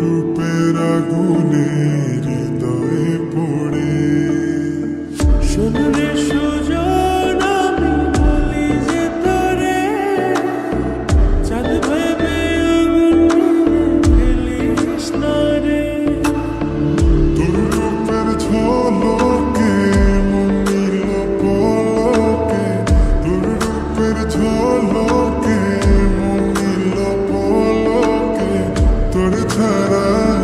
রূপের আগুনে হৃদয়ে পড়ে। শুনলে সুজন আমি বলি যে তরে চাঁদ ভেবে ফেলিস না রে। তোর রূপের ঝলকে মন নিল পলকে তোর রূপের ঝলকে Oh.